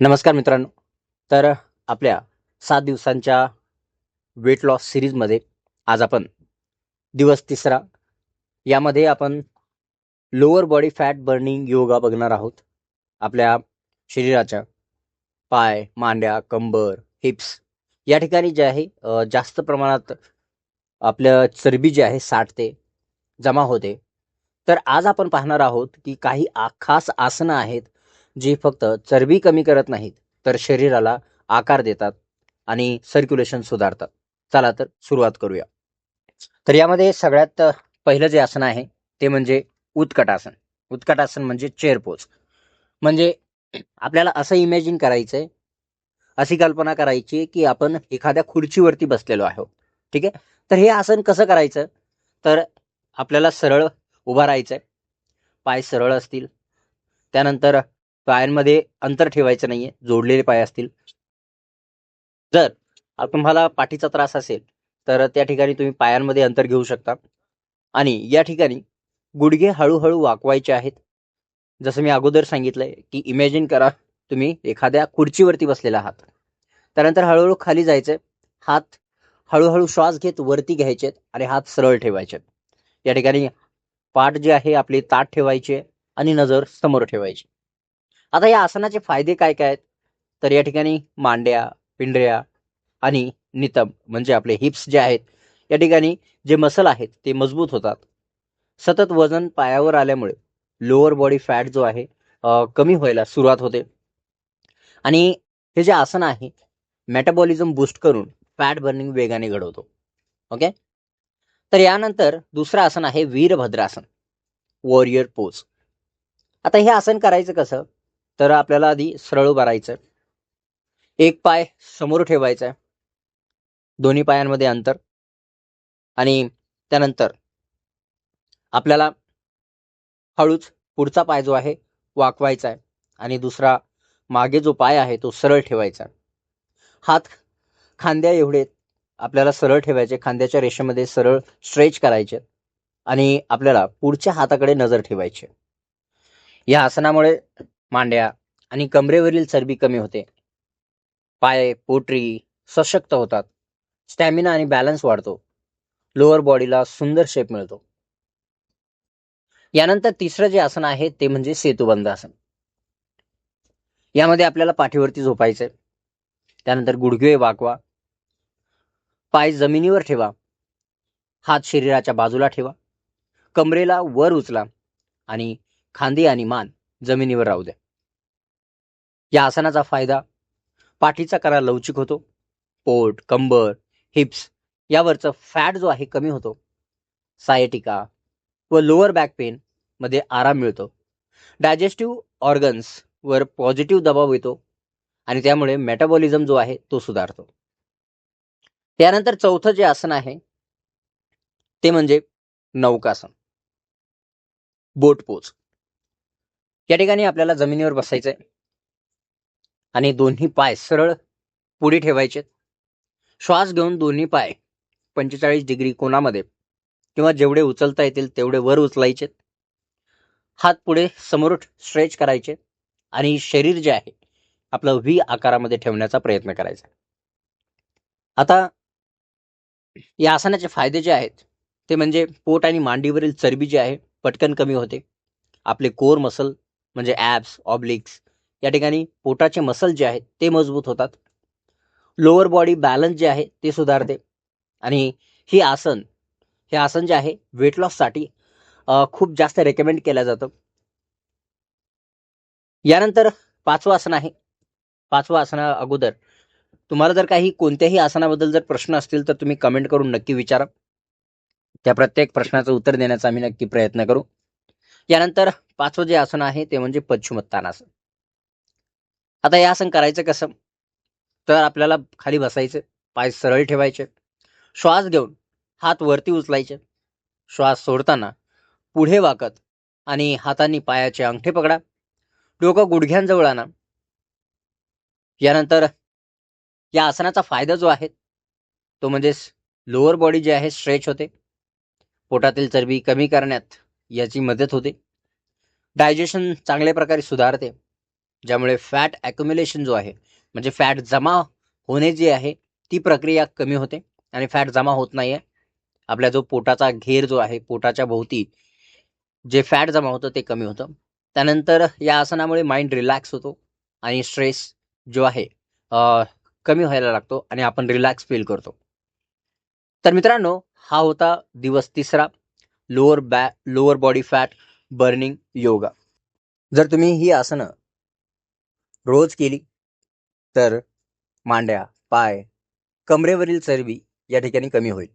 नमस्कार मित्रांनो. तर आपल्या सात दिवसांच्या वेट लॉस सिरीजमध्ये आज आपण दिवस तिसरा. यामध्ये आपण lower body fat burning yoga बघणार आहोत. आपल्या शरीराच्या पाय मांड्या कंबर हिप्स या ठिकाणी जे आहे जास्त प्रमाणात आपलं चरबी जी आहे साठते जमा होते. तर आज आपण पाहणार आहोत की काही आ खास आसनं आहेत जी फक्त चरबी कमी करत नाहीत तर शरीराला आकार देतात आणि सर्क्युलेशन सुधारतात. चला तर सुरुवात करूया. तर यामध्ये सगळ्यात पहिलं जे आसन आहे ते म्हणजे उत्कटासन. उत्कटासन म्हणजे चेअर पोज म्हणजे आपल्याला असं इमॅजिन करायचं आहे अशी कल्पना करायची की आपण एखाद्या खुर्चीवरती बसलेलो आहोत. ठीक आहे? तर हे आसन कसं करायचं? तर आपल्याला सरळ उभा राहायचं आहे पाय सरळ असतील. त्यानंतर पायांमध्ये अंतर ठेवायचं नाहीये जोडलेले पाय असतील. जर तुम्हाला पाठीचा त्रास असेल तर त्या ठिकाणी तुम्ही पायांमध्ये अंतर घेऊ शकता. आणि या ठिकाणी गुडघे हळूहळू वाकवायचे आहेत. जसं मी अगोदर सांगितलंय की इमॅजिन करा तुम्ही एखाद्या खुर्चीवरती बसलेला आहात. त्यानंतर हळूहळू खाली जायचे हात हळूहळू श्वास घेत वरती घ्यायचे आणि हात सरळ ठेवायचे या ठिकाणी पाठ जे आहे आपली ताट ठेवायची आणि नजर समोर ठेवायची. आता या आसनाचे फायदे काय काय आहेत? तर या ठिकाणी मांड्या पिंढऱ्या आणि नितंब म्हणजे आपले हिप्स जे आहेत या ठिकाणी जे मसल आहेत ते मजबूत होतात. सतत वजन पायावर आल्यामुळे लोअर बॉडी फॅट जो आहे कमी व्हायला सुरुवात होते. आणि हे जे आसन आहे मेटाबॉलिझम बूस्ट करून फॅट बर्निंग वेगाने घडवतो. ओके तर यानंतर दुसरं आसन आहे वीरभद्रासन वॉरियर पोज आता हे आसन करायचं कसं? तर आपल्याला आधी सरळ उभारायचं राहायचं एक पाय समोर ठेवायचा आहे दोन्ही पायांमध्ये अंतर. आणि त्यानंतर आपल्याला हळूच पुढचा पाय जो आहे वाकवायचा आहे आणि दुसरा मागे जो पाय आहे तो सरळ ठेवायचा हात खांद्या एवढे आपल्याला सरळ ठेवायचे. खांद्याच्या रेषेमध्ये सरळ स्ट्रेच करायचे. आणि आपल्याला पुढच्या हाताकडे नजर ठेवायची. या आसनामुळे मांड्या आणि कमरेवरील चरबी कमी होते. पाय पोटरी सशक्त होतात. स्टॅमिना आणि बॅलन्स वाढतो. लोअर बॉडीला सुंदर शेप मिळतो. यानंतर तिसरं जे आसन आहे ते म्हणजे सेतुबंध आसन. यामध्ये आपल्याला पाठीवरती झोपायचंय. त्यानंतर गुडघे वाकवा पाय जमिनीवर ठेवा. हात शरीराच्या बाजूला ठेवा. कमरेला वर उचला आणि खांदी आणि मान जमिनीवर राहू द्या. या आसनाचा फायदा पाठीचा करा लवचिक होतो. पोट कंबर हिप्स यावरचं फॅट जो आहे कमी होतो. सायटिका व लोअर बॅक पेन मध्ये आराम मिळतो. डायजेस्टिव्ह ऑर्गन्स वर पॉझिटिव्ह दबाव येतो आणि त्यामुळे मेटाबॉलिझम जो आहे तो सुधारतो. त्यानंतर चौथं जे आसन आहे ते म्हणजे नौकासन. बोट पोज या ठिकाणी आपल्याला जमिनीवर बसायचंय. आणि दोन्ही पाय सरळ पुढे ठेवायचे. श्वास घेऊन दोन्ही पाय पंचेचाळीस डिग्री कोणामध्ये किंवा जेवढे उचलता येतील तेवढे वर उचलायचे. हात पुढे समोर स्ट्रेच करायचे आणि शरीर जे आहे आपलं व्ही आकारामध्ये ठेवण्याचा प्रयत्न करायचा. आता या आसनाचे फायदे जे आहेत ते म्हणजे पोट आणि मांडीवरील चरबी जी आहे पटकन कमी होते. आपले कोर मसल म्हणजे ॲब्स ऑब्लिक्स या ठिकाणी पोटाचे मसल जे आहेत ते मजबूत होतात. लोअर बॉडी बॅलन्स जे आहे ते सुधारते. आणि ही आसन हे आसन जे आहे वेट लॉससाठी खूप जास्त रेकमेंड केलं जातं. यानंतर पाचवं आसन आहे. पाचवं आसना अगोदर. तुम्हाला जर काही कोणत्याही आसनाबद्दल जर प्रश्न असतील तर तुम्ही कमेंट करून नक्की विचारा. त्या प्रत्येक प्रश्नाचं उत्तर देण्याचा आम्ही नक्की प्रयत्न करू. यानंतर पाचवं जे आसन आहे ते म्हणजे पश्चिमोत्तानासन आता हे आसन करायचं कसं? तर आपल्याला खाली बसायचं पाय सरळ ठेवायचे श्वास घेऊन हात वरती उचलायचे. श्वास सोडताना पुढे वाकत आणि हातांनी पायाचे अंगठे पकडा. डोकं गुडघ्यांजवळ आणा. यानंतर या आसनाचा फायदा जो आहे तो म्हणजे लोअर बॉडी जी आहे स्ट्रेच होते. पोटातील चरबी कमी करण्यात याची मदत होते. डायजेशन चांगल्या प्रकारे सुधारते. ज्यामुळे फॅट ॲक्युम्युलेशन जो आहे म्हणजे फॅट जमा होणे जे आहे ती प्रक्रिया कमी होते आणि फॅट जमा होत नाही आहे आपल्या जो पोटाचा घेर जो आहे पोटाच्या भोवती जे फॅट जमा होतं ते कमी होतं. त्यानंतर या आसनामुळे माइंड रिलॅक्स होतो आणि स्ट्रेस जो आहे कमी व्हायला लागतो आणि आपण रिलॅक्स फील करतो. तर मित्रांनो हा होता दिवस तिसरा लोअर बॅ lower body fat burning yoga जर तुम्ही ही आसनं रोज केली तर मांड्या पाय कमरेवरील चरबी या ठिकाणी कमी होईल.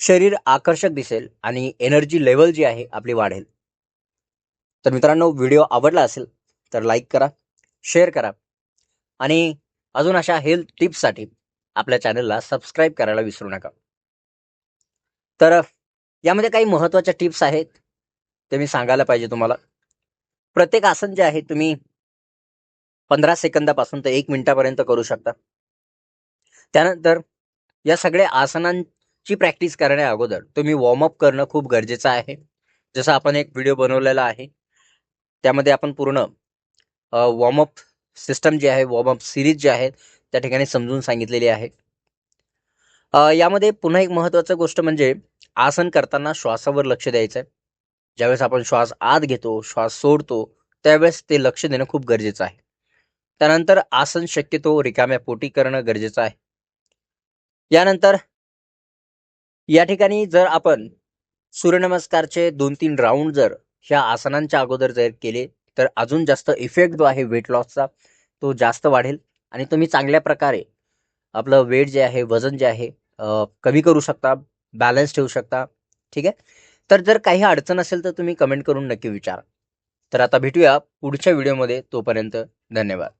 शरीर आकर्षक दिसेल आणि एनर्जी लेवल जी आहे आपली वाढेल. तर मित्रांनो व्हिडिओ आवडला असेल तर लाईक करा शेअर करा आणि अजून अशा हेल्थ टिप्ससाठी आपल्या चॅनलला सबस्क्राईब करायला विसरू नका. तर यामध्ये काही महत्त्वाच्या टिप्स आहेत ते मी सांगायला पाहिजे तुम्हाला. प्रत्येक आसन जे आहे तुम्ही पंधरा सेकंदापासून ते एक मिनिटापर्यंत करू शकता. त्यानंतर या सगळ्या आसनांची प्रॅक्टिस करण्या अगोदर तुम्ही वॉर्मअप करणं खूप गरजेचं आहे. जसं आपण एक व्हिडिओ बनवलेला आहे त्यामध्ये आपण पूर्ण वॉर्मअप सिस्टम जी आहे वॉर्मअप सिरीज जी आहे त्या ठिकाणी समजून सांगितलेली आहे. यामध्ये पुन्हा एक महत्त्वाचं गोष्ट म्हणजे आसन करताना श्वासावर लक्ष द्यायचं आहे ज्यावेळेस आपण श्वास आत घेतो श्वास सोडतो त्यावेळेस ते लक्ष देणं खूप गरजेचं आहे. त्यानंतर आसन शक्यतो रिकाम्या पोटी करणं गरजेचं आहे. यानंतर या ठिकाणी जर आपण सूर्यनमस्कारचे दोन तीन राऊंड जर ह्या आसनांच्या अगोदर जर केले तर अजून जास्त इफेक्ट जो आहे वेट लॉसचा तो जास्त वाढेल. आणि तुम्ही चांगल्या प्रकारे आपलं वेट जे आहे वजन जे आहे कमी करू शकता बॅलन्स ठेवू शकता. ठीक आहे? तर जर काही अडचण असेल तर तुम्ही कमेंट करून नक्की विचारा. तर आता भेटूया पुढच्या व्हिडिओमध्ये तोपर्यंत धन्यवाद.